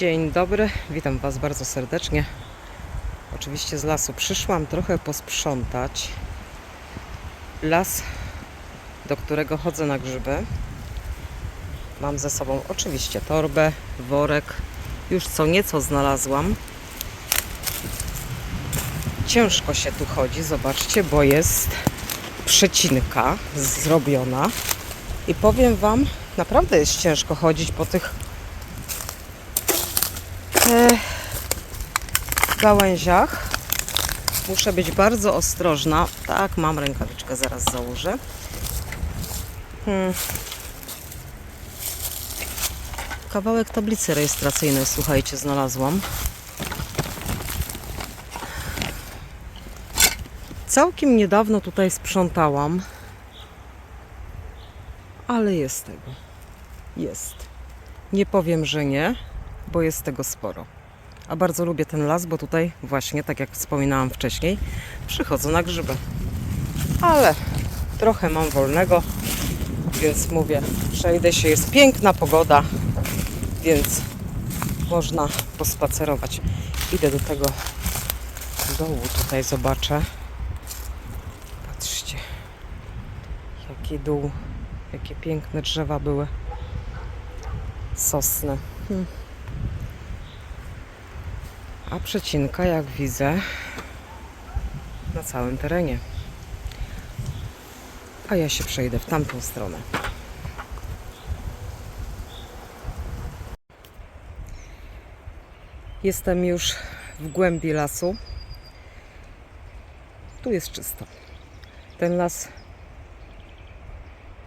Dzień dobry, witam Was bardzo serdecznie. Oczywiście z lasu przyszłam trochę posprzątać. Las, do którego chodzę na grzyby. Mam ze sobą oczywiście torbę, worek. Już co nieco znalazłam. Ciężko się tu chodzi, zobaczcie, bo jest przecinka zrobiona. I powiem Wam, naprawdę jest ciężko chodzić po tych gałęziach. Muszę być bardzo ostrożna. Tak, mam rękawiczkę, zaraz założę. Hmm. Kawałek tablicy rejestracyjnej, słuchajcie, znalazłam. Całkiem niedawno tutaj sprzątałam, ale jest tego. Jest. Nie powiem, że nie, bo jest tego sporo. A bardzo lubię ten las, bo tutaj właśnie, tak jak wspominałam wcześniej, przychodzę na grzyby. Ale trochę mam wolnego, więc mówię, przejdę się. Jest piękna pogoda, więc można pospacerować. Idę do tego dołu, tutaj zobaczę. Patrzcie, jaki dół, jakie piękne drzewa były. Sosny. Hmm. A przecinka, jak widzę, na całym terenie. A ja się przejdę w tamtą stronę. Jestem już w głębi lasu. Tu jest czysto. Ten las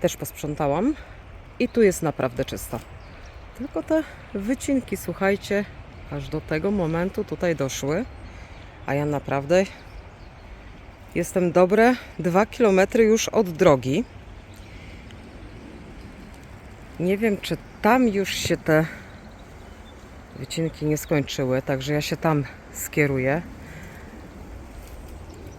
też posprzątałam i tu jest naprawdę czysto. Tylko te wycinki, słuchajcie, aż do tego momentu tutaj doszły, a ja naprawdę jestem dobre 2 km już od drogi. Nie wiem, czy tam już się te wycinki nie skończyły, także ja się tam skieruję.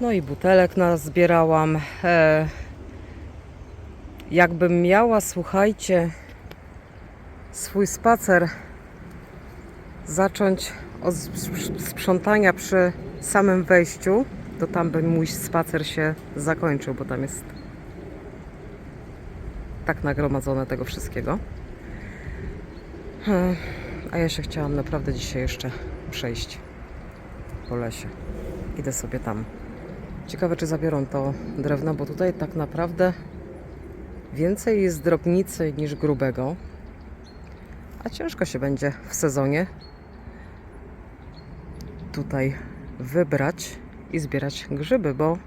No i butelek nazbierałam. E, jakbym miała, słuchajcie, swój spacer zacząć od sp- sprzątania przy samym wejściu, to tam by mój spacer się zakończył, bo tam jest tak nagromadzone tego wszystkiego. Hmm, A ja się chciałam naprawdę dzisiaj jeszcze przejść po lesie. Idę sobie tam. Ciekawe, czy zabiorą to drewno, bo tutaj tak naprawdę więcej jest drobnicy niż grubego. A ciężko się będzie w sezonie tutaj wybrać i zbierać grzyby, bo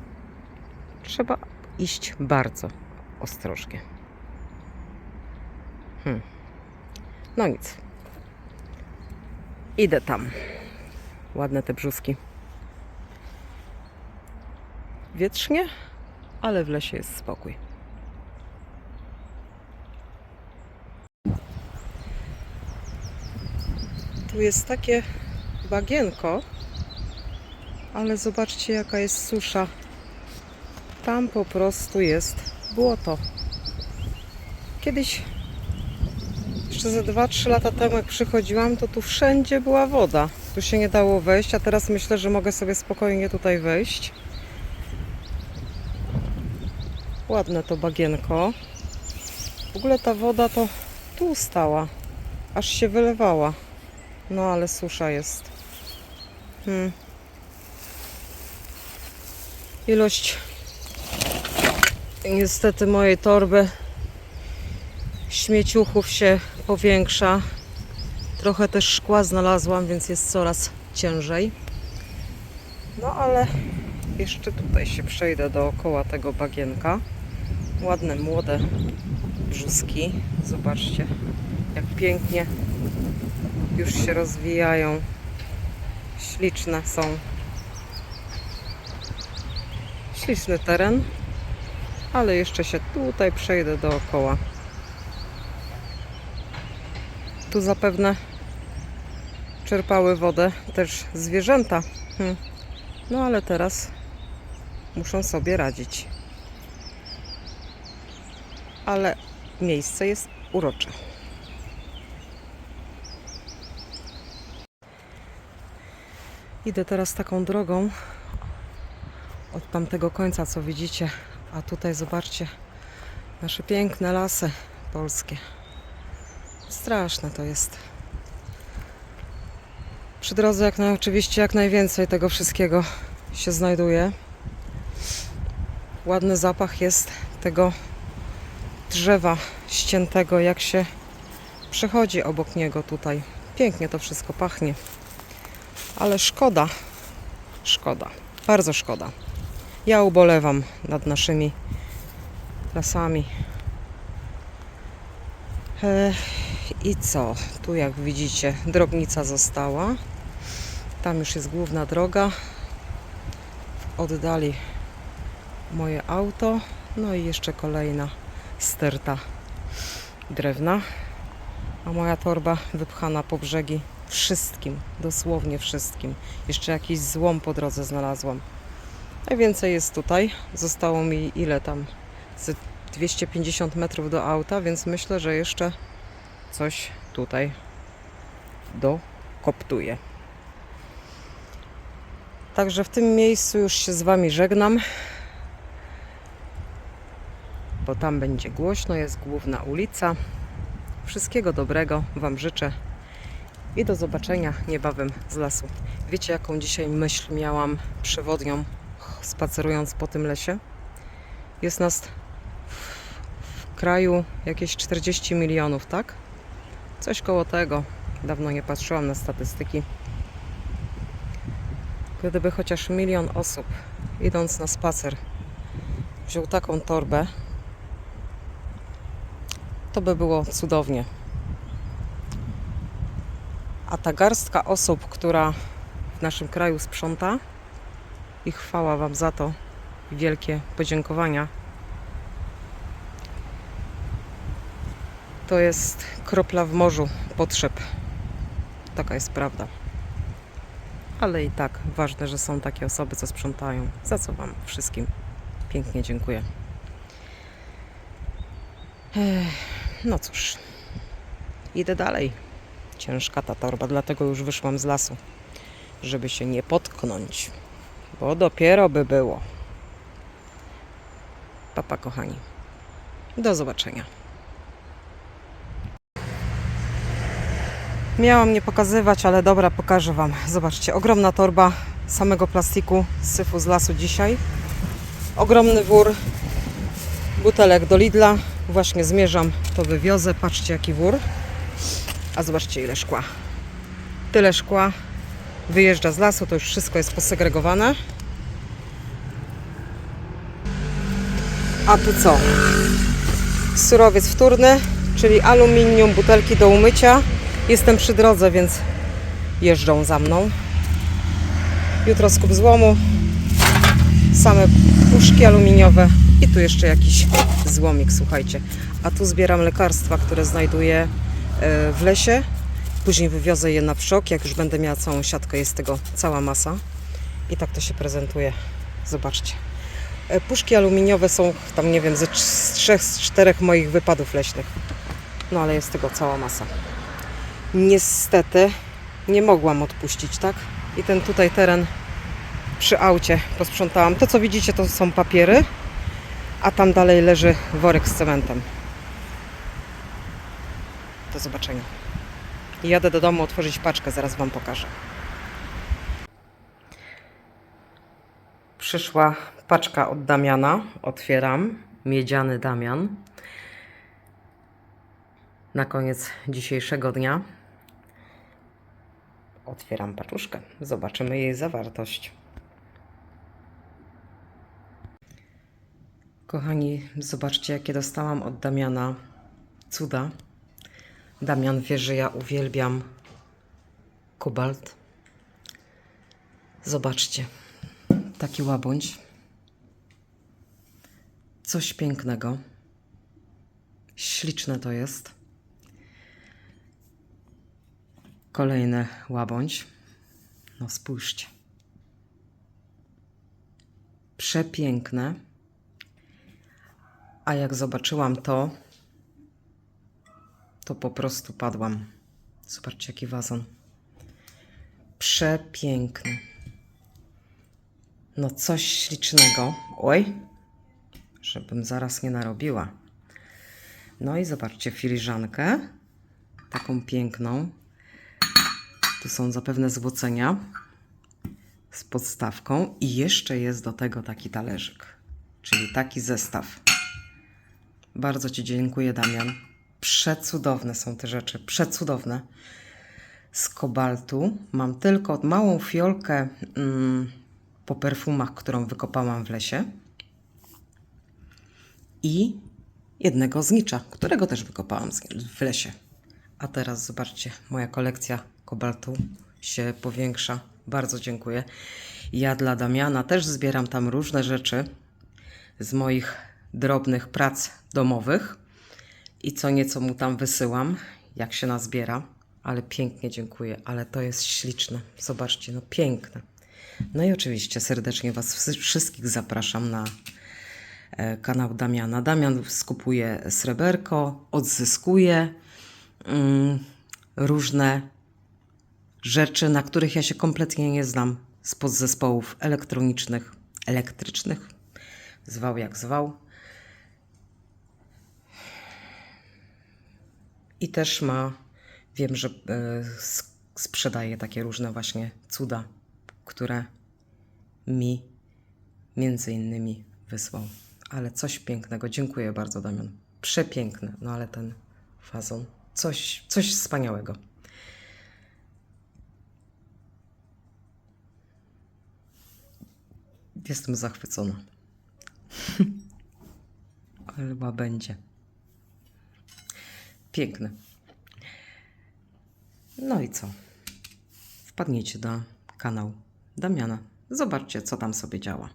trzeba iść bardzo ostrożnie. Hmm. No nic. Idę tam. Ładne te brzuski. Wietrznie, ale w lesie jest spokój. Tu jest takie bagienko, ale zobaczcie jaka jest susza. Tam po prostu jest błoto. Kiedyś, jeszcze ze 2-3 lata temu jak przychodziłam, to tu wszędzie była woda. Tu się nie dało wejść, a teraz myślę, że mogę sobie spokojnie tutaj wejść. Ładne to bagienko. W ogóle ta woda to tu stała, aż się wylewała. No ale susza jest. Hmm. Ilość niestety mojej torby śmieciuchów się powiększa. Trochę też szkła znalazłam, więc jest coraz ciężej. No ale jeszcze tutaj się przejdę dookoła tego bagienka. Ładne, młode brzuski. Zobaczcie, jak pięknie już się rozwijają. Śliczne są. Śliczny teren, ale jeszcze się tutaj przejdę dookoła. Tu zapewne czerpały wodę też zwierzęta. Hmm. No ale teraz muszą sobie radzić. Ale miejsce jest urocze. Idę teraz taką drogą od tamtego końca, co widzicie. A tutaj zobaczcie nasze piękne lasy polskie. Straszne to jest. Przy drodze jak naj, oczywiście jak najwięcej tego wszystkiego się znajduje. Ładny zapach jest tego drzewa ściętego, jak się przechodzi obok niego tutaj. Pięknie to wszystko pachnie. Ale szkoda, szkoda, bardzo szkoda. Ja ubolewam nad naszymi lasami. I co? Tu jak widzicie, drobnica została. Tam już jest główna droga. W oddali moje auto. No i jeszcze kolejna sterta drewna. A moja torba wypchana po brzegi wszystkim, dosłownie wszystkim. Jeszcze jakiś złom po drodze znalazłam. Najwięcej jest tutaj. Zostało mi ile tam? Z 250 metrów do auta, więc myślę, że jeszcze coś tutaj dokoptuję. Także w tym miejscu już się z Wami żegnam, bo tam będzie głośno, jest główna ulica. Wszystkiego dobrego Wam życzę i do zobaczenia niebawem z lasu. Wiecie, jaką dzisiaj myśl miałam przewodnią, spacerując po tym lesie? Jest nas w kraju jakieś 40 milionów, tak? Coś koło tego. Dawno nie patrzyłam na statystyki. Gdyby chociaż milion osób, idąc na spacer, wziął taką torbę, to by było cudownie. A ta garstka osób, która w naszym kraju sprząta, i chwała Wam za to, wielkie podziękowania. To jest kropla w morzu potrzeb. Taka jest prawda. Ale i tak ważne, że są takie osoby, co sprzątają. Za co Wam wszystkim pięknie dziękuję. No cóż, idę dalej. Ciężka ta torba, dlatego już wyszłam z lasu, żeby się nie potknąć, bo dopiero by było. Papa, kochani. Do zobaczenia. Miałam nie pokazywać, ale dobra, pokażę Wam. Zobaczcie, ogromna torba samego plastiku z syfu z lasu dzisiaj. Ogromny wór butelek do Lidla. Właśnie zmierzam, to wywiozę. Patrzcie, jaki wór. A zobaczcie, ile szkła. Tyle szkła wyjeżdża z lasu, to już wszystko jest posegregowane. A tu co? Surowiec wtórny, czyli aluminium, butelki do umycia. Jestem przy drodze, więc jeżdżą za mną. Jutro skup złomu, same puszki aluminiowe i tu jeszcze jakiś złomik, słuchajcie. A tu zbieram lekarstwa, które znajduję e, w lesie. Później wywiozę je na wszok, jak już będę miała całą siatkę, jest tego cała masa. I tak to się prezentuje. Zobaczcie. E, Puszki aluminiowe są tam, nie wiem, ze trzech, z czterech moich wypadów leśnych. No ale jest tego cała masa. Niestety nie mogłam odpuścić, tak? I ten tutaj teren przy aucie posprzątałam. To, co widzicie, to są papiery, a tam dalej leży worek z cementem. Do zobaczenia. Jadę do domu otworzyć paczkę, zaraz Wam pokażę. Przyszła paczka od Damiana. Otwieram. Miedziany Damian. Na koniec dzisiejszego dnia otwieram paczuszkę. Zobaczymy jej zawartość. Kochani, zobaczcie, jakie dostałam od Damiana cuda. Damian wie, że ja uwielbiam kobalt. Zobaczcie, taki łabędź. Coś pięknego. Śliczne to jest. Kolejny łabędź. No spójrzcie. Przepiękne. A jak zobaczyłam to, to po prostu padłam. Zobaczcie, jaki wazon. Przepiękny. No coś ślicznego. Oj, żebym zaraz nie narobiła. No i zobaczcie filiżankę. Taką piękną. Tu są zapewne złocenia z podstawką i jeszcze jest do tego taki talerzyk, czyli taki zestaw. Bardzo Ci dziękuję, Damian. Przecudowne są te rzeczy, przecudowne. Z kobaltu mam tylko małą fiolkę mm, po perfumach, którą wykopałam w lesie i jednego znicza, którego też wykopałam w lesie. A teraz zobaczcie, moja kolekcja kobaltu się powiększa. Bardzo dziękuję. Ja dla Damiana też zbieram tam różne rzeczy z moich drobnych prac domowych i co nieco mu tam wysyłam, jak się nazbiera. Ale pięknie dziękuję, ale to jest śliczne. Zobaczcie, no piękne. No i oczywiście serdecznie Was wszy- wszystkich zapraszam na e, kanał Damiana. Damian skupuje sreberko, odzyskuje mm, różne rzeczy, na których ja się kompletnie nie znam z podzespołów elektronicznych, elektrycznych, zwał jak zwał. I też ma, wiem, że e, sprzedaje takie różne właśnie cuda, które mi między innymi wysłał. Ale coś pięknego. Dziękuję bardzo, Damian. Przepiękne. No ale ten fazon, coś, coś wspaniałego. Jestem zachwycona. Chyba będzie. Piękne. No i co? Wpadniecie na kanał Damiana. Zobaczcie, co tam sobie działa.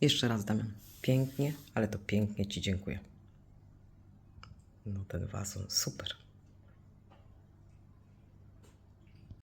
Jeszcze raz, Damian. Pięknie, ale to pięknie Ci dziękuję. No ten wazon, super.